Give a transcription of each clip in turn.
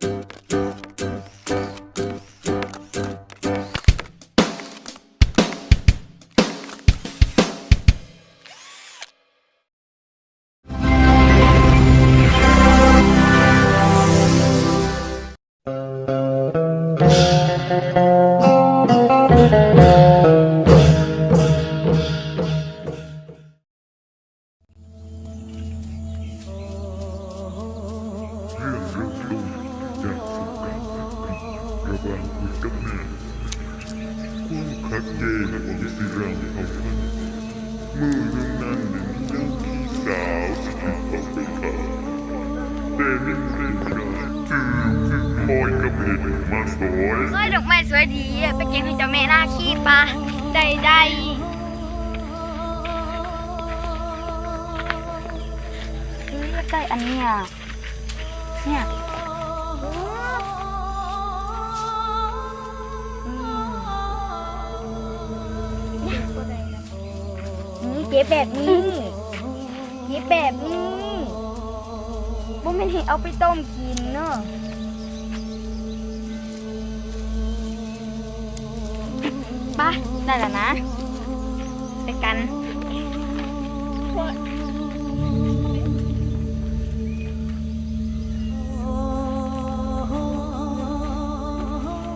เเผ่าพันธุ์มือหนึ่งนั้นหนึ่งนางพี่สาวสิถูกเอาไปฆ่าแต่หนึ่เป็นรายจือคอยกับเห็นมาสอยเฮ้ยดอกไม้สวยดีอะไปเก็บให้เจ้าแม่หน้าขี้ปะได้ได้เฮ้ยได้อันเนี้ยเนี่ย นี่เก็บแบบนี้เก็บแบบนี้บ่แม่นให้เอาไปต้มกินเนาะไปได้แล้วนะ ไปกัน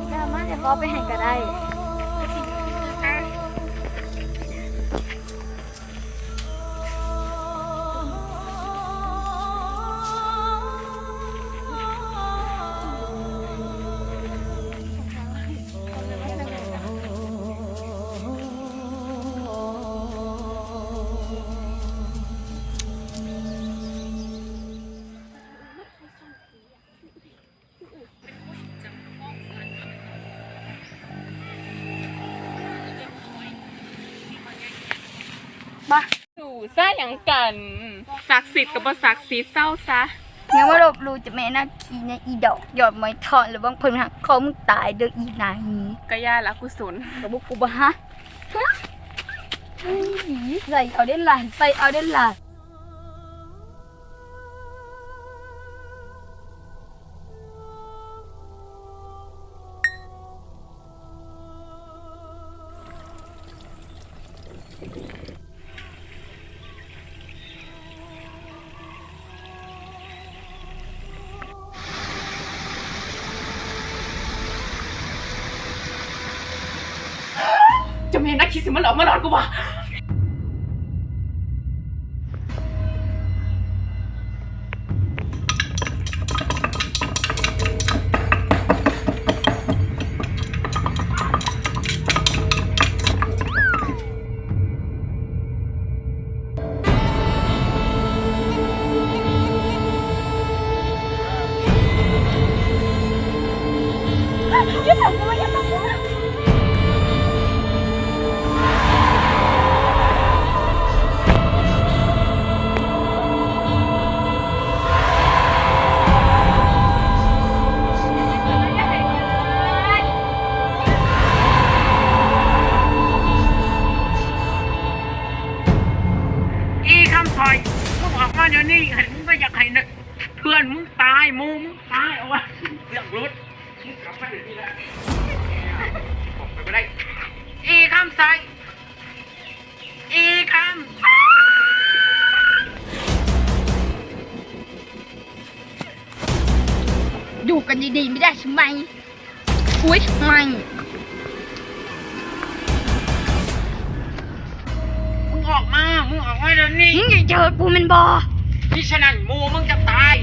แล้วมาเดี๋ยวก็ไปให้ก็ได้ มาสู่ซะอย่างกันศักดิ์สิทธิ์กับบ่ศักดิ์สิทธิ์เศร้าซะยังว่าลบหลูจะแม่นาคีเนี่ยอีดอกหยอดไม้ทอนหรือว่าเพิ่นหักคอมึงตายเด้ออีนายนี้กะย่าละกุศลกับบุกกูบะฮะฮะอุ้ยใส่เอาได้หลานใส่เอาได้หลาน จะมีนักคิดสิมันหลอกมาหลอนกูวะอย่าทำกู ห็นมึงก็อยากให้นะเพื่อนมึงตายหมูมึงตายเอาวะเรื่องรถมึงกลับมาเดี๋ยวนี้แหละบอกไปไม่ได้อีคำใส่อีคอยู่กันดีๆไม่ได้ใช่ไหมอุ้ยทำไมำมึงออกมา มึงออกมาเดี๋ยวนี้ มึงอย่าเจอกูมันบอ นี่ฉะนั้นหมูมึงจะตาย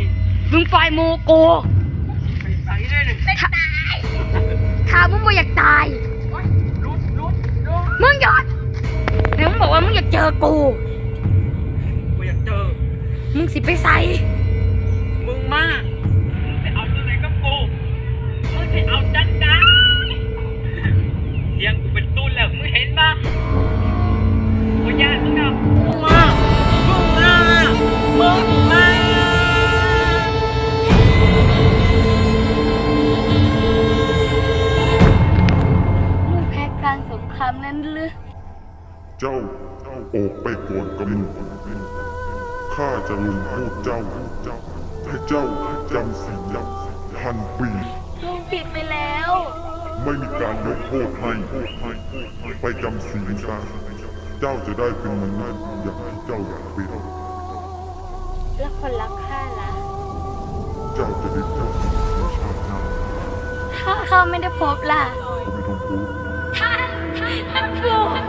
มึงปล่อยโมโกไปใส่เลยหนึ่งถ้ามึงบ่อยากตาย รุดรุดรุดมึงหยอดแล้วมึงบอกว่ามึงอยากเจอกู กูอยากเจอ มึงสิไปใส่มึงมามึ นั้นหรือ เจ้าออกไปก่อนกำหนดข้าจะลงโทษเจ้า ให้เจ้าจำสัญญาพันปีลุงผิดไปแล้ว ไม่มีการยกโทษให้ ไปจำศีลซะเจ้าจะได้เป็นมนุษย์อย่างที่เจ้าอยากเป็นแล้วคนรักข้าล่ะ เจ้าจะได้พบในชาติหน้าถ้าข้าไม่ได้พบล่ะก็ไม่ต้องพูด ท่านท่านปู่